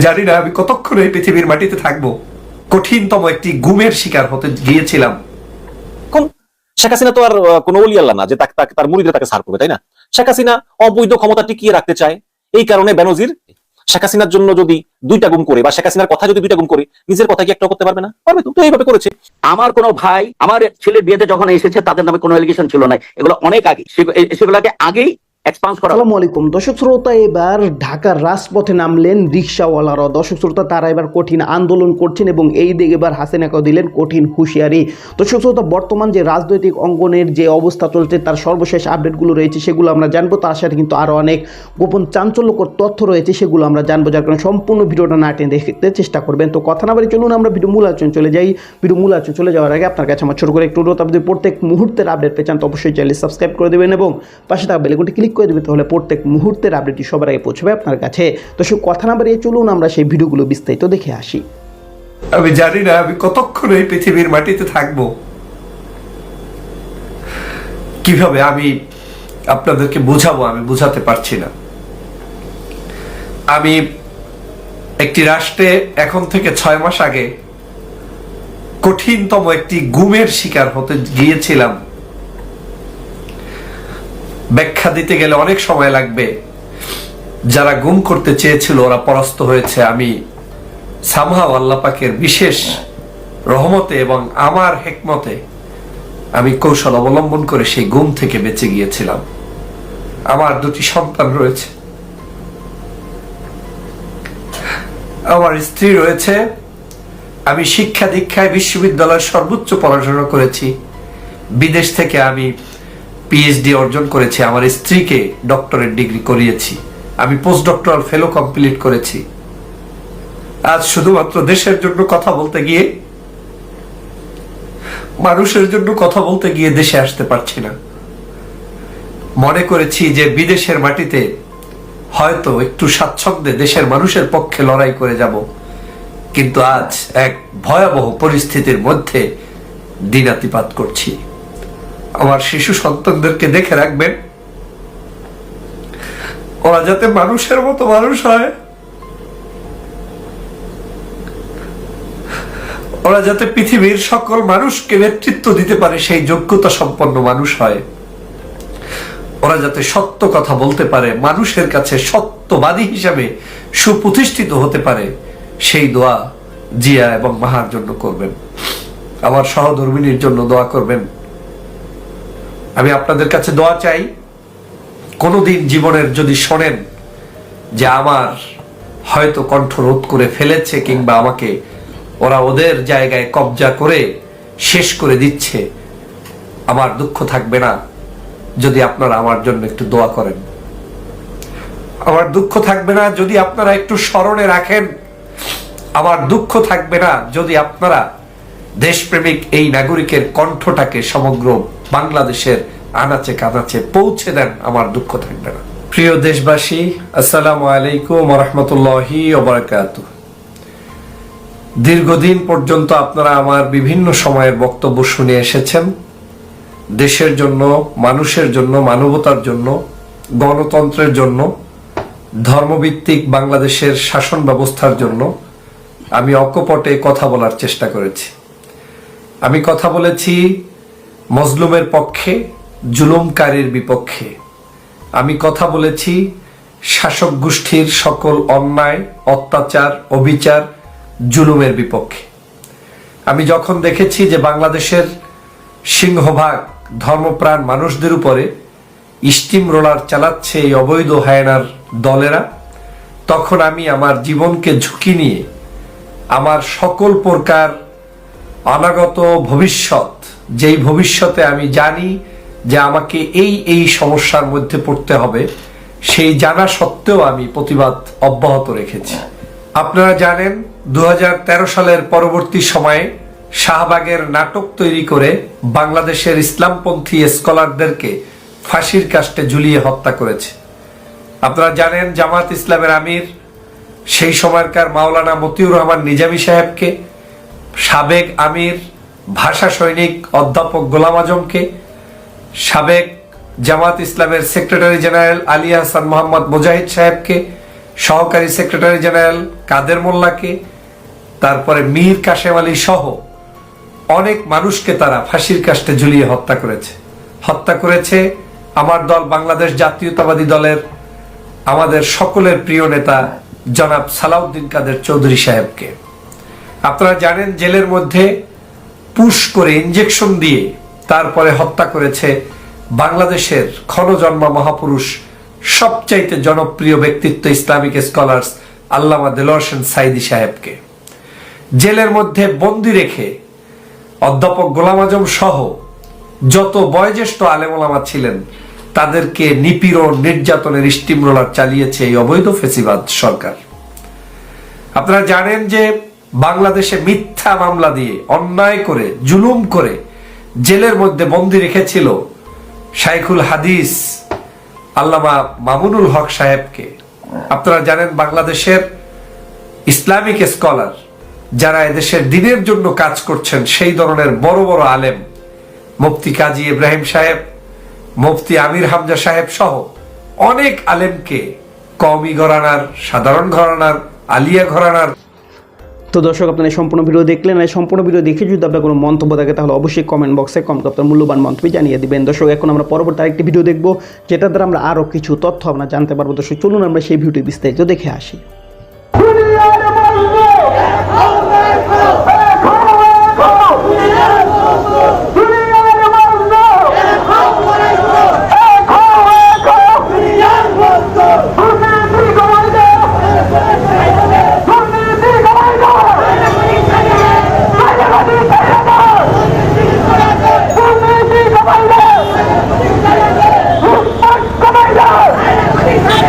জানি না আমি কতক্ষণ এই পৃথিবীর মাটিতে থাকব? কঠিনতম একটি গুমের শিকার হতে গিয়েছিলাম। শেখ হাসিনা তো আর কোনো না যে তাকে তার মুড়িদের তাকে সার করবে তাই না? শেখ হাসিনা অবৈধ ক্ষমতা টিকিয়ে রাখতে চায়। এই কারণে বেনজির শেখ হাসিনার জন্য যদি দুইটা গুম করে বা শেখ হাসিনার কথা যদি দুইটা গুম করে নিজের কথা কি একটা করতে পারবে না? পারবে তো এইভাবে করেছে। আমার কোনো ভাই আমার ছেলের বিয়েতে যখন এসেছে তাদের নামে কোনো এলিগেশন ছিল না এগুলো অনেক আগে সেগু- সেগুলোকে আগেই আসসালামু আলাইকুম। দর্শক, শ্রোতা, এবার ঢাকার রাজপথে নামলেন রিক্সাওয়ালারা। দর্শক, শ্রোতা, তারা এবার কঠিন আন্দোলন করছেন এবং এই দিকে এবার হাসিনাকেও দিলেন কঠিন হুঁশিয়ারি। দর্শক, শ্রোতা, বর্তমান যে রাজনৈতিক অঙ্গনের যে অবস্থা চলছে, তার সর্বশেষ আপডেটগুলো রয়েছে, সেগুলো আমরা জানব। তার সাথে কিন্তু আরও অনেক গোপন চাঞ্চল্যকর তথ্য রয়েছে, সেগুলো আমরা জানব। যার কারণে সম্পূর্ণ ভিডিওটা না টেনে দেখতে চেষ্টা করবেন। তো কথা না বাড়ি চলুন, আমরা ভিডিও মূল আলোচনা চলে যাই। ভিডিও মূল আলোচনা চলে যাওয়ার আগে আপনার কাছে আমার ছোট করে একটু অনুরোধ, আপনি প্রত্যেক মুহূর্তের আপডেট পেয়ে চান, তো অবশ্যই চ্যানেল সাবস্ক্রাইব করে দেবেন এবং পাশে থাকা বেলেগুনটি ক্লিক করে দেবেন তাহলে প্রত্যেক মুহূর্তের আপডেটটি সবার আগে পৌঁছবে আপনার কাছে। তো সে কথা না বাড়িয়ে চলুন, আমরা সেই ভিডিওগুলো বিস্তারিত দেখে আসি। আমি জানি না, আমি কতক্ষণ এই পৃথিবীর মাটিতে থাকব? কীভাবে আমি আপনাদেরকে বোঝাবো, আমি বোঝাতে পারছি না। আমি একটি রাষ্ট্রে এখন থেকে ছয় মাস আগে কঠিনতম একটি গুমের শিকার হতে গিয়েছিলাম। ব্যাখ্যা দিতে গেলে অনেক সময় লাগবে। যারা গুম করতে চেয়েছিল, ওরা পরাস্ত হয়েছে। আমি সামহাও আল্লাহ পাকের বিশেষ রহমতে এবং আমার হেকমতে আমি কৌশল অবলম্বন করে সেই গুম থেকে বেঁচে গিয়েছিলাম। আমার দুটি সন্তান রয়েছে। আমার স্ত্রী রয়েছে। আমি শিক্ষা দীক্ষায় বিশ্ববিদ্যালয়ের সর্বোচ্চ পড়াশোনা করেছি। বিদেশ থেকে আমি পিএইচডি অর্জন করেছি, আমার স্ত্রীকে ডক্টরেট ডিগ্রি করিয়েছি। আমি পোস্ট ডক্টরাল ফেলো কমপ্লিট করেছি। আজ শুধুমাত্র দেশের জন্য কথা বলতে গিয়ে, মানুষের জন্য কথা বলতে গিয়ে দেশে আসতে পারছি না। মনে করেছি যে বিদেশের মাটিতে হয়তো একটু স্বাচ্ছন্দ্যে দেশের মানুষের পক্ষে লড়াই করে যাব, কিন্তু আজ এক ভয়াবহ পরিস্থিতির মধ্যে দিনাতিপাত করছি। আমার শিশু সন্তানদেরকে দেখে রাখবেন। ওরা যাতে মানুষের মতো মানুষ হয়। ওরা যাতে পৃথিবীর সকল মানুষকে নেতৃত্ব দিতে পারে, সেই যোগ্যতা সম্পন্ন মানুষ হয়। ওরা যাতে সত্য কথা বলতে পারে, মানুষের কাছে সত্যবাদী হিসাবে সুপ্রতিষ্ঠিত হতে পারে, সেই দোয়া জিয়া এবং মাহার জন্য করবেন। আমার সহধর্মিনীর জন্য দোয়া করবেন। আমি আপনাদের কাছে দোয়া চাই, কোনোদিন জীবনের যদি শোনেন যে আমার হয়তো কণ্ঠ রোধ করে ফেলেছে কিংবা আমাকে ওরা ওদের জায়গায় কবজা করে শেষ করে দিচ্ছে, আমার দুঃখ থাকবে না যদি আপনারা আমার জন্য একটু দোয়া করেন। আমার দুঃখ থাকবে না যদি আপনারা একটু স্মরণে রাখেন। আমার দুঃখ থাকবে না যদি আপনারা দেশপ্রেমিক এই নাগরিকের কণ্ঠটাকে সমগ্র বাংলাদেশের আনাচে কানাচে পৌঁছে দেন, আমার দুঃখ থাকবে না। প্রিয় দেশবাসী, আসসালামু আলাইকুম রহমতুল্লাহি ওবরাকাতুহ দীর্ঘদিন পর্যন্ত আপনারা আমার বিভিন্ন সময়ের বক্তব্য শুনে এসেছেন। দেশের জন্য, মানুষের জন্য, মানবতার জন্য, গণতন্ত্রের জন্য, ধর্মভিত্তিক বাংলাদেশের শাসন ব্যবস্থার জন্য আমি অকপটে কথা বলার চেষ্টা করেছি। আমি কথা বলেছি মজলুমের পক্ষে, জুলুমকারীর বিপক্ষে। আমি কথা বলেছি, শাসক গোষ্ঠীর সকল অন্যায়, অত্যাচার, অবিচার, জুলুমের বিপক্ষে। আমি যখন দেখেছি যে বাংলাদেশের সিংহভাগ ধর্মপ্রাণ মানুষদের উপরে স্টিম রোলার চালাচ্ছে এই অবৈধ হায়নার দলেরা, তখন আমি আমার জীবনকে ঝুঁকি নিয়ে আমার সকল প্রকার অনাগত ভবিষ্যৎ যেই ভবিষ্যতে আমি জানি যে আমাকে এই এই সমস্যার মধ্যে পড়তে হবে, সেই জানা সত্ত্বেও আমি প্রতিবাদ অব্যাহত রেখেছি। আপনারা জানেন দু হাজার তেরো সালের পরবর্তী সময়ে শাহবাগের নাটক তৈরি করে বাংলাদেশের ইসলামপন্থী স্কলারদেরকে ফাঁসির কাস্টে ঝুলিয়ে হত্যা করেছে। আপনারা জানেন, জামাত ইসলামের আমির, সেই সময়কার মাওলানা মতিউর রহমান নিজামী সাহেবকে, সাবেক আমির ভাষা সৈনিক অধ্যাপক গোলাম আজমকে, সাবেক জামাত ইসলামের সেক্রেটারি জেনারেল আলী হাসান মোহাম্মদ মুজাহিদ সাহেবকে, সহকারী সেক্রেটারি জেনারেল কাদের মোল্লাকে, তারপরে মীর কাশেম আলী সহ অনেক মানুষকে তারা ফাঁসির কাস্টে ঝুলিয়ে হত্যা করেছে। হত্যা করেছে আমার দল বাংলাদেশ জাতীয়তাবাদী দলের আমাদের সকলের প্রিয় নেতা জনাব সালাউদ্দিন কাদের চৌধুরী সাহেবকে। আপনারা জানেন জেলের মধ্যে পুশ করে ইঞ্জেকশন দিয়ে তারপরে হত্যা করেছে বাংলাদেশের ক্ষণজন্মা মহাপুরুষ, সবচাইতে জনপ্রিয় ব্যক্তিত্ব ইসলামিক স্কলার্স আল্লামা দেলোয়ার সাইদি সাহেবকে। জেলের মধ্যে বন্দি রেখে অধ্যাপক গোলাম আজম সহ যত বয়োজ্যেষ্ঠ আলেমোলামা ছিলেন, তাদেরকে নিপীড়ন, নির্যাতনের স্টিম রোলার চালিয়েছে এই অবৈধ ফেসিবাদ সরকার। আপনারা জানেন যে বাংলাদেশে মিথ্যা মামলা দিয়ে, অন্যায় করে, জুলুম করে জেলের মধ্যে বন্দি রেখেছিল শাইখুল হাদিস আল্লামা মামুনুল হক সাহেবকে। আপনারা জানেন বাংলাদেশের ইসলামিক স্কলার যারা এদেশের দিনের জন্য কাজ করছেন, সেই ধরনের বড় বড় আলেম, মুফতি কাজী ইব্রাহিম সাহেব, মুফতি আমির হামজা সাহেব সহ অনেক আলেমকে কওমি ঘরানার, সাধারণ ঘরানার, আলিয়া ঘরানার তো দর্শক, আপনারা সম্পূর্ণ ভিডিও দেখলেন এই সম্পূর্ণ ভিডিও দেখে যদি আপনার কোনো মন্তব্য থাকে, তাহলে অবশ্যই কমেন্ট বক্সে কম আপনার মূল্যবান মন্তব্য জানিয়ে দিবেন। দর্শক, এখন আমরা পরবর্তী আরেকটি ভিডিও দেখব যেটা দ্বারা আমরা আরও কিছু তথ্য আমরা জানতে পারব। দর্শক, চলুন আমরা সেই ভিডিওটি বিস্তারিত দেখে আসি। Everybody!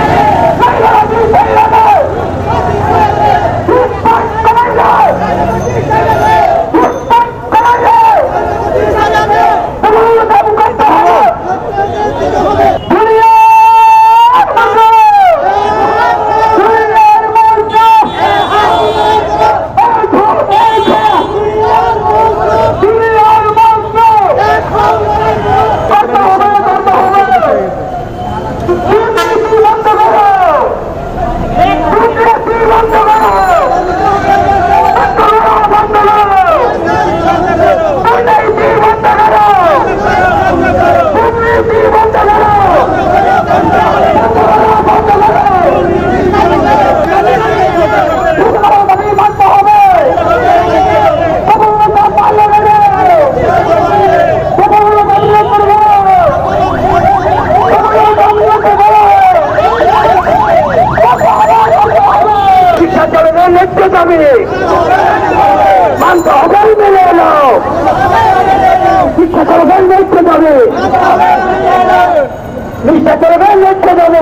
মানতে হবে মেনে এলো শিক্ষা করবেন নিত্য যাবে শিক্ষা করবেন নিত্য যাবে